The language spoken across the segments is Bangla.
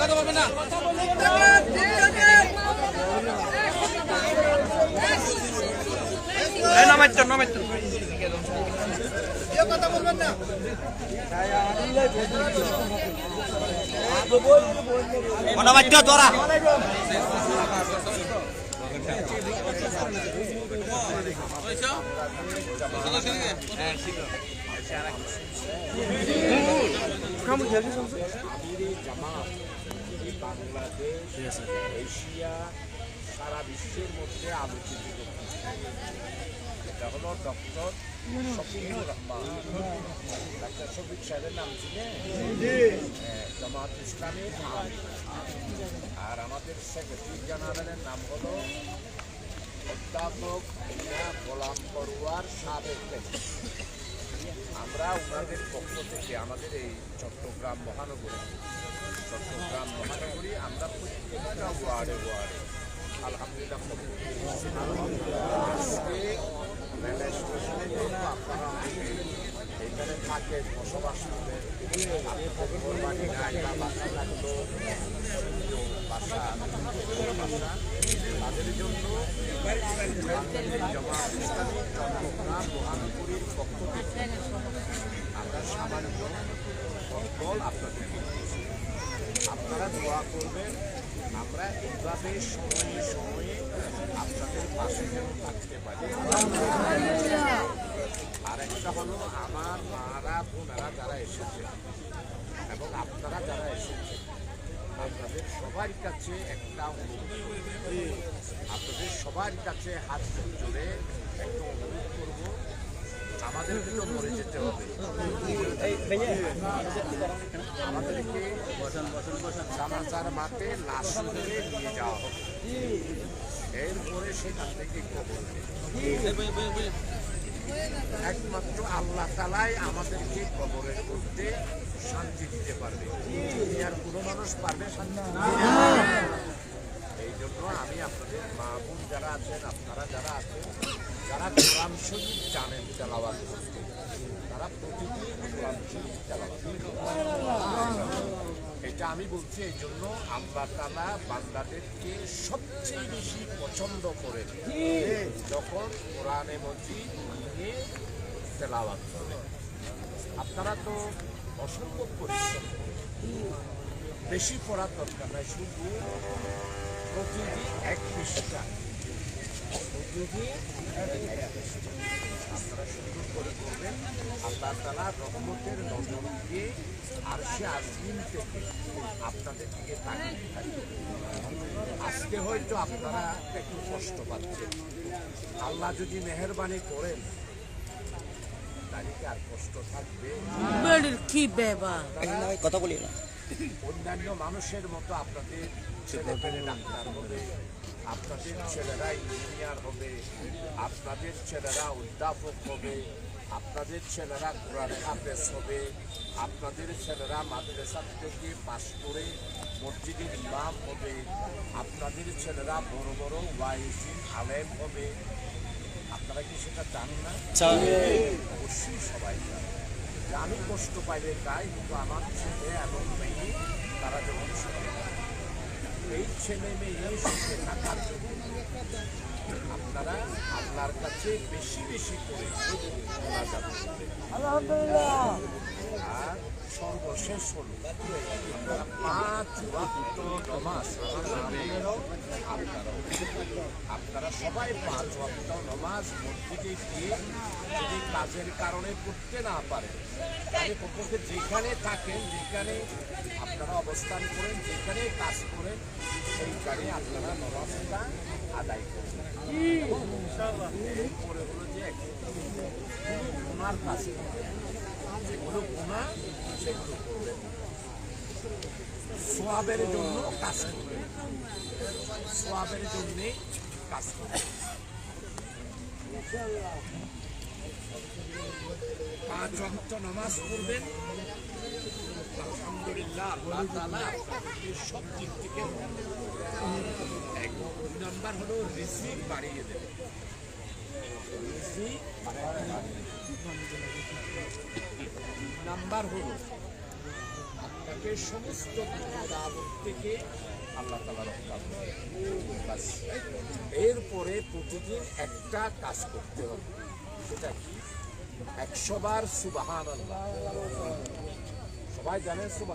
কথা বলবেন না No me meto, no me meto. অনাবাদ্য ধরা বাংলাদেশ এশিয়া সারা বিশ্বের মধ্যে আলোচিত। এটা হলো ডক্টর শফিকুর রহমান ডাক্তার শফিক সাহেবের নাম ছিলেন জামাত ইসলামের আমির। আর আমাদের সেক্রেটারি জেনারেলের নাম হলো অধ্যাপক গোলাম পড়ুয়ার সাবেক। আমরা ওনাদের পক্ষ থেকে আমাদের এই চট্টগ্রাম মহানগরী চট্টগ্রাম মহানগরী আমরা প্রত্যেকটা ওয়ার্ডে ওয়ার্ডে আলহামদুলিল্লাহ আজকে যেহেতু আপনারা এখানে থাকে বসবাস করেন আপনাদের কোরবানি নাই বা বাসা থাকতো বাসা তাদের জন্য আমরা সামান্য আপনাদের আপনারা দোয়া করবেন, আমরা এইভাবে সময়ে সময়ে আপনাদের পাশে থাকতে পারি আর একটা হলো আমার মারা বোনেরা যারা এসেছে এবং আপনারা যারা এসেছেন আপনাদের সবার কাছে একটা আপনাদের সবার কাছে হাত জোড়ে একটা অনুরোধ করব আমাদেরকে তো মরে যেতে হবে আমাদেরকে জানাজার মাঠে লাশ ধরে নিয়ে যাওয়া হবে এরপরে সেখান থেকে কবর একমাত্র আল্লাহ তালাই আমাদেরকে কবরের মধ্যে শান্তি দিতে পারবে। আর কোনো মানুষ পারবে শান্তি এই জন্য আমি আপনাদের মা বোন যারা আছেন, আপনারা যারা আছেন, যারা কোরআন শরীফ জানেন, তেলাওয়াত করতে, তারা প্রতিদিন কোরআন শরীফ করতে। এটা আমি বলছি এই জন্য আল্লাহ তালা বাংলাদেশকে সবচেয়ে বেশি পছন্দ করে। যখন কোরআনে মজিদ নিয়ে তেলাওয়াত করে। আপনারা তো অসম্ভব পরিশ্রম বেশি পড়ার দরকার নাই, শুধু প্রতিদিন এক পৃষ্ঠা। আপনারা সুন্দর করে করবেন আল্লাহ তালা রহমতের নজর দিয়ে আর সে আসবিন থেকে আপনাদের দিকে তাকিয়ে থাকবে আজকে হয়তো আপনারা একটু কষ্ট পাচ্ছেন। আল্লাহ যদি মেহরবানি করেন তাহলে আর কষ্ট থাকবে? কি বেবা কথা বলি না। অন্যান্য মানুষের মতো আপনাদের ডাক্তার হবে আপনাদের ছেলেরা ইঞ্জিনিয়ার হবে আপনাদের ছেলেরা অধ্যাপক হবে আপনাদের ছেলেরা কোরআন হাফেজ হবে আপনাদের ছেলেরা মাদ্রাসা থেকে পাশ করে মসজিদের ইমাম হবে আপনাদের ছেলেরা বড় বড় ওয়াইসিন আলেম হবে। আপনারা কি সেটা চান না? অবশ্যই সবাই চান আমি কষ্ট পাইলে তাই কিন্তু আমার ছেলে এবং মেয়ে তারা যখন থাকে। এই ছেলে মেয়ে থাকার আপনারা আপনার কাছে বেশি বেশি করে সর্বশেষ হল। আপনারা পাঁচ ওয়াক্ত নমাজ নামেরও আপনারা সবাই পাঁচ ওয়াক্ত নমাজ মসজিদে গিয়ে যদি কাজের কারণে করতে না কমপক্ষে যেখানে থাকেন, যেখানে আপনারা অবস্থান করেন যেখানে কাজ করেন সেইখানে আপনারা নমাজটা আদায় করবেন। এরপরে হলো যে ওনার কাছে যেগুলো গুণা সেগুলো করবেন। সোয়াবের জন্য কাজ করবেন। সোয়াবের জন্যে কাজ করবেন। পাঁচ অক্ট নামাজ পড়বেন। আলহামদুলিল্লাহ, আল্লাহ আপনাদেরকে সব দিক থেকে এক নাম্বার হলো রিসিভ বাড়িয়ে দেবে। রিসিভ নাম্বার হলো আপনাকে সমস্ত বিপদ থেকে আল্লাহ তালা রক্ষা এরপরে প্রতিদিন একটা কাজ করতে হবে। সেটা কি? একশো বার সুবাহান আল্লাহ সবাই জানেন দেখি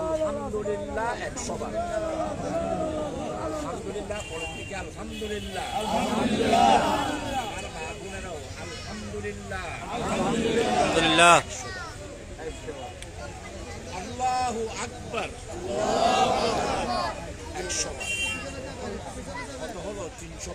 আলহামদুলিল্লাহ একশো বার আলহামদুলিল্লাহ বলেন দেখি আলহামদুলিল্লাহ। আলহামদুলিল্লাহ। আলহামদুলিল্লাহ আল্লাহু আকবার একশো বার কত হলো তিনশো বার হলো। এরপরে লা ইলাহা লা ইলাহা ইল্লাল্লাহর পরে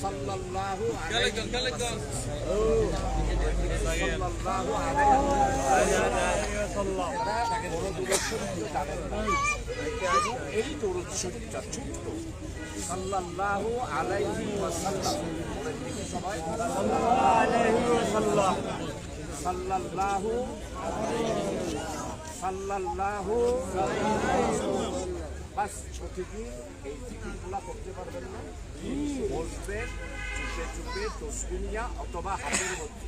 সাল্লাল্লাহু আলাইহি সাল্লাল্লাহু আলাইহি ওয়াসাল্লাম। এই দরুদ শরীফটা ছোট্ট সাল্লাল্লাহু আলাইহি ওয়াসাল্লাম। সবাই সাল্লাল্লাহু আলাইহি ওয়াসাল্লাম। সাল্লাল্লাহু সাল্লাল্লাহু বাস প্রতিদিন এই জিকিরগুলা করতে পারবেন না। বসবেন চুপে চুপে তসবিনিয়া অথবা হাতের মধ্যে।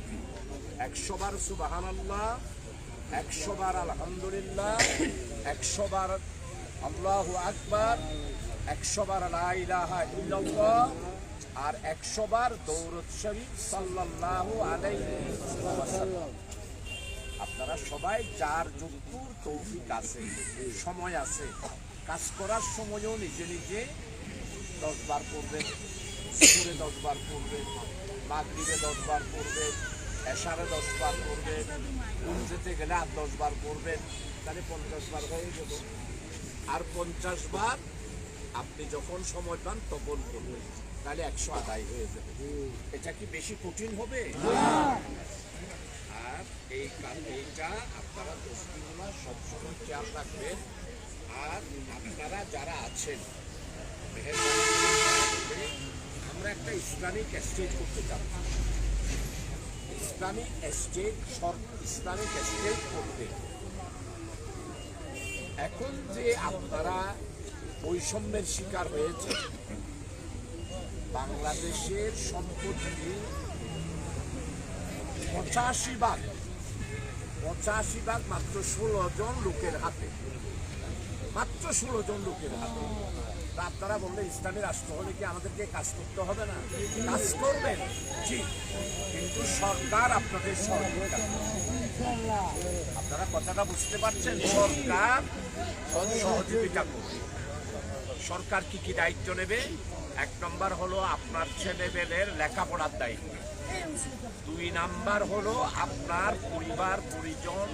একশো বার সুবাহান আল্লাহ একশো আলহামদুলিল্লাহ, একশো বার আল্লাহু আকবার, একশো বার লা ইল্লাল্লাহ, আর একশো বার দৌরদ শরীফ সাল্লাল্লাহু আলাইহি ওয়াসাল্লাম। আপনারা সবাই যার যুক্তুর তৌফিক আছে, সময় আছে কাজ করার সময়ও নিজে নিজে দশ বার করবেন সুরে দশ বার করবেন মাগরিবে দশ বার করবেন এশারে দশ বার করবেন ঘুম যেতে গেলে আর দশ বার করবেন তাহলে পঞ্চাশ বার হয়ে গেল। আর পঞ্চাশ বার আপনি যখন সময় পান তখন করবেন, তাহলে একশো আদায় হয়ে যাবে। এটা কি বেশি কঠিন হবে? আর এই এইটা আপনারা দোষগুলো সবসময় খেয়াল রাখবেন। আর আপনারা যারা আছেন আমরা একটা ইসলামিক এস্টেট করতে চাচ্ছি ইসলামিক এস্টেট ইসলামিক এস্টেট করতে। এখন যে আপনারা বৈষম্যের শিকার হয়েছে বাংলাদেশের সম্পত্তি পঁচাশি ভাগ পঁচাশি ভাগ মাত্র ষোলো জন লোকের হাতে। মাত্র ষোলো জন লোকের হাতে। আপনারা বললে ইসলামী রাষ্ট্র হলে কি আমাদেরকে কাজ করতে হবে না? কাজ করবেন, জি। কিন্তু সরকার আপনাদের সহযোগিতা আপনারা কথাটা বুঝতে পারছেন? সরকার সহযোগিতা করবে। সরকার কি কি দায়িত্ব নেবে? এক নম্বর হলো আপনার ছেলেমেয়েদের লেখাপড়ার দায়িত্ব। দুই নাম্বার হলো আপনার পরিবার, পরিজন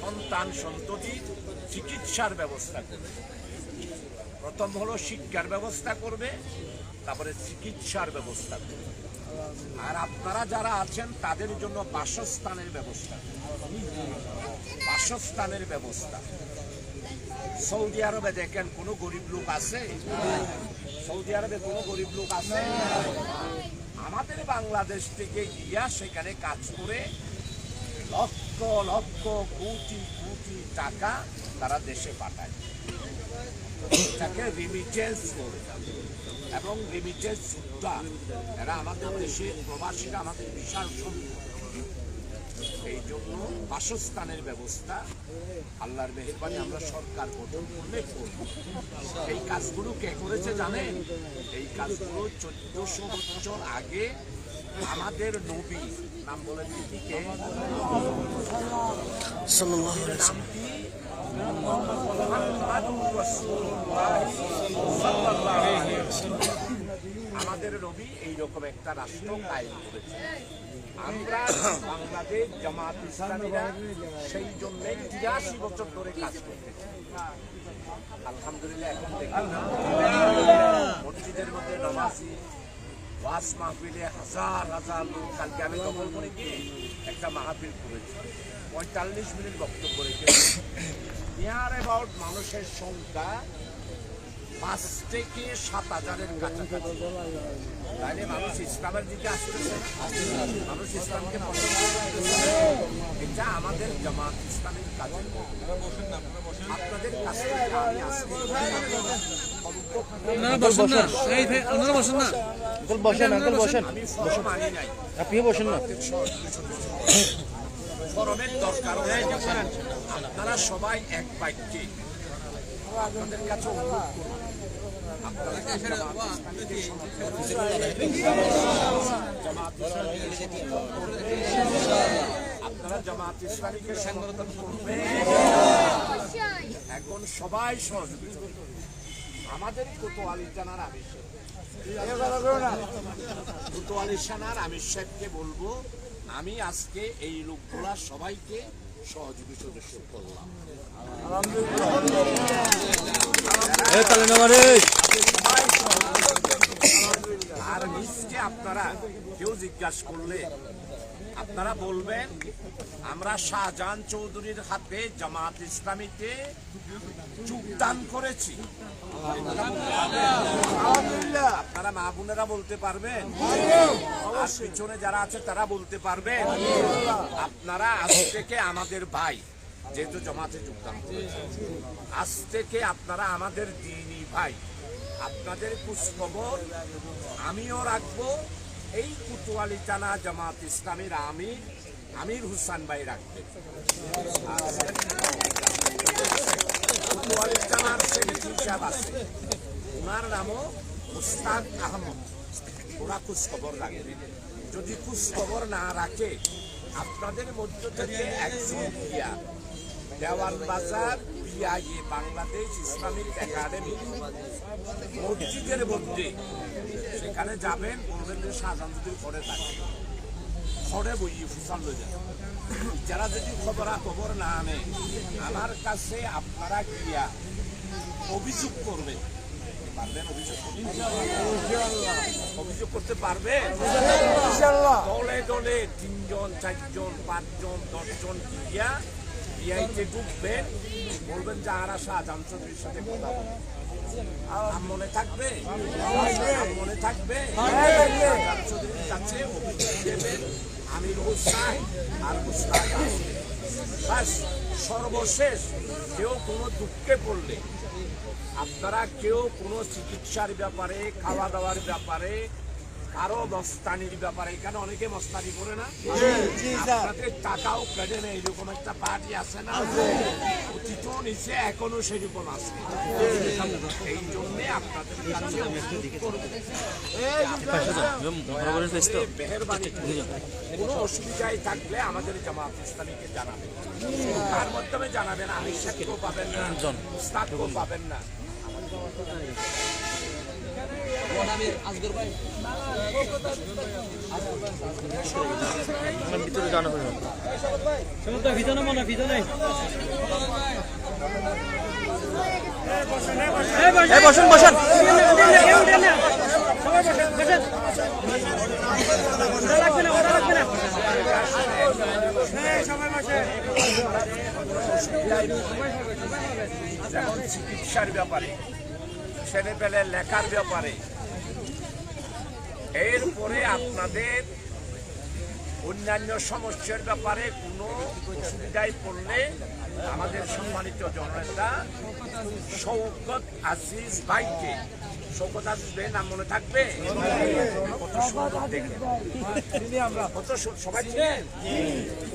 সন্তান সন্ততির চিকিৎসার ব্যবস্থা করবে। প্রথম হলো শিক্ষার ব্যবস্থা করবে, তারপরে চিকিৎসার ব্যবস্থা করবে। আর আপনারা যারা আছেন, তাদের জন্য বাসস্থানের ব্যবস্থা। বাসস্থানের ব্যবস্থা। সৌদি আরবে দেখেন, কোনো গরিব লোক আছে? সৌদি আরবে কোনো গরিব লোক আছে? আমাদের বাংলাদেশ থেকে গিয়া সেখানে কাজ করে লক্ষ লক্ষ কোটি কোটি টাকা তারা দেশে পাঠায়। এটাকে রিমিটেন্স করে এবং রিমিটেন্স যোদ্ধা এরা আমাদের দেশে, প্রবাসীরা আমাদের বিশাল এই জন্য বাসস্থানের ব্যবস্থা আল্লাহর মেহরবানি আমরা সরকার গঠন করলে করব। এই কাজগুলো কে করেছে জানেন? এই কাজগুলো চোদ্দশো বছর আগে আমাদের নবী নাম ওয়াসাল্লাম। আমাদের নবী এইরকম একটা রাষ্ট্র কায়েম করেছে। আমরা বাংলাদেশ জামাত ইসলামীরা সেই জন্য তিরাশি বছর ধরে কাজ করতেছি। আলহামদুলিল্লাহ এখন দেখি মসজিদের মধ্যে নমাজি ওয়াজ মাহফিলে হাজার হাজার লোক কালকে আমি কবল করে গিয়ে একটা মাহফিল করেছি। পঁয়তাল্লিশ মিনিট বক্তব্য রেখেছি নিয়ার অ্যাবাউট মানুষের সংখ্যা পাঁচ থেকে সাত হাজারের কাছাকাছি। মানুষ ইসলামের দিকে আসতেছে। মানুষ ইসলামকে এটা আমাদের জামাত ইসলামের কাজের আপনাদের কাছ আমি আজকে আপনারা বসেন আঙ্কেল বসেন। আপনিও বসেন না। ফরমের দরকার আপনারা সবাই এক বাক্যে আপনাদের কাছে অনুরোধ করুন। আপনারা জামাত ইসলামীকে আপনারা জামাত ইসলামীকে সংগঠন করবেন এখন সবাই সহযোগিতা আমাদের কোতোয়ালি জানার আমিষ কোতোয়ালি সানার আমির সাহেবকে বলব আমি আজকে এই লোকগুলা সবাইকে সহযোগী সদস্য করলাম। আর নিজকে আপনারা কেউ জিজ্ঞাসা করলে আপনারা বলবেন, আমরা শাহজাহান চৌধুরীর হাতে জামাত ইসলামীতে যোগদান করেছি। আপনারা মা বোনেরা বলতে পারবেন পিছনে যারা আছে তারা বলতে পারবেন, আপনারা আজ থেকে আমাদের ভাই, যেহেতু জমাতে যোগদান আজ থেকে আপনারা আমাদের দিনী ভাই, আপনাদের খোঁজখবর আমিও রাখব এই কুতুয়ালি টানা জামাত ইসলামীর আমির আমির হুসান ভাই রাখবে। কুতুয়ালি টানার আছে। ওনার নামও মুস্তাক আহমদ। ওরা খোঁজখবর রাখবে যদি খোঁজখবর না রাখে, আপনাদের মধ্য থেকে একজন গিয়া দেওয়ান বাজার বিআইএ বাংলাদেশ ইসলামিক একাডেমি মসজিদের মধ্যে। সেখানে যাবেন বলবেন যে যদি ঘরে থাকে ঘরে বইয়ে ফুসাল যান যারা যদি খবরা খবর না আনে আমার কাছে আপনারা গিয়া অভিযোগ করবেন। পারবেন অভিযোগ করতে? পারবেন? দলে দলে তিনজন চারজন পাঁচজন দশজন গিয়া বিআইতে ঢুকবেন বলবেন যে আরা শাহজাহান চৌধুরীর সাথে কথা বলবেন আম মনে থাকবে? মনে থাকবে? শাহজাহান চৌধুরীর কাছে অভিযোগ দেবেন আমির হোসাইন আর মুস্তাক। বাস সর্বশেষ কেউ কোনো দুঃখে পড়লে আপনারা কেউ কোনো চিকিৎসার ব্যাপারে খাওয়া দাওয়ার ব্যাপারে কারও মস্তানির ব্যাপারে এখানে অনেকে মস্তানি করে না। আপনাদের টাকাও কেটে নেই এরকম একটা পার্টি আছে না? অতীত নিচে এখনও সেরকম আছে। এই জন্যে আপনাদের কোনো অসুবিধায় থাকলে আমাদের জামাত ইসলামীকে জানাবেন। তার মাধ্যমে জানাবেন আমি সাথেও পাবেন না পাবেন না। ভিতরে জানা হবে ভিতরে মনে ভিতরে চিকিৎসার ব্যাপারে লেখার ব্যাপারে এরপরে আপনাদের অন্যান্য সমস্যার ব্যাপারে কোনো অসুবিধায় পড়লে আমাদের সম্মানিত জননেতা শৌকত আজিজ ভাইকে শৌকত আজিজ ভাইয়ের নাম মনে থাকবে? কত সুন্দর দেখে। কত সবাই চিনেন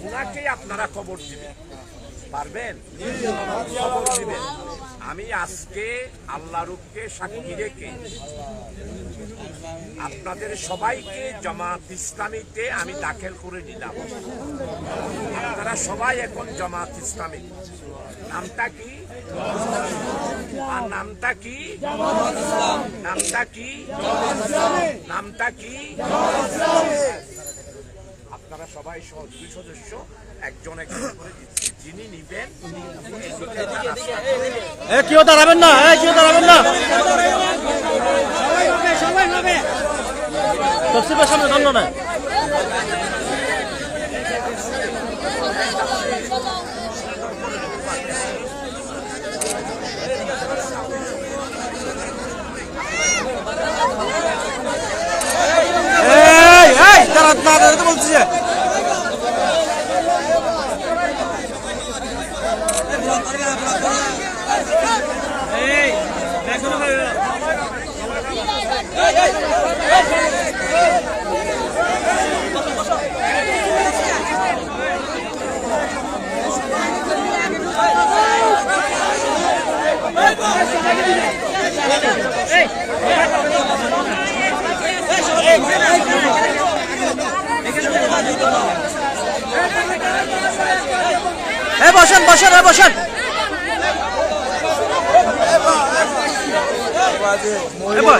ওনাকেই আপনারা খবর দিবেন। পারবেন? খবর দিবেন। আমি আজকে আল্লাহ রূপকে সাক্ষী রেখে আপনাদের সবাইকে জামাত ইসলামীতে আমি দাখিল করে দিলাম আপনারা সবাই এখন জামাত ইসলামী। নামটা কি? আর নামটা কি? নামটা কি? নামটা কি? আপনারা সবাই সহ- দুই সদস্য, একজন একজন করে দিচ্ছি। কেউ দাঁড়াবেন না এ কেউ দাঁড়াবেন না। তফসিলের সামনে দণ্ড নাই বসেন বসেন বসেন। এবার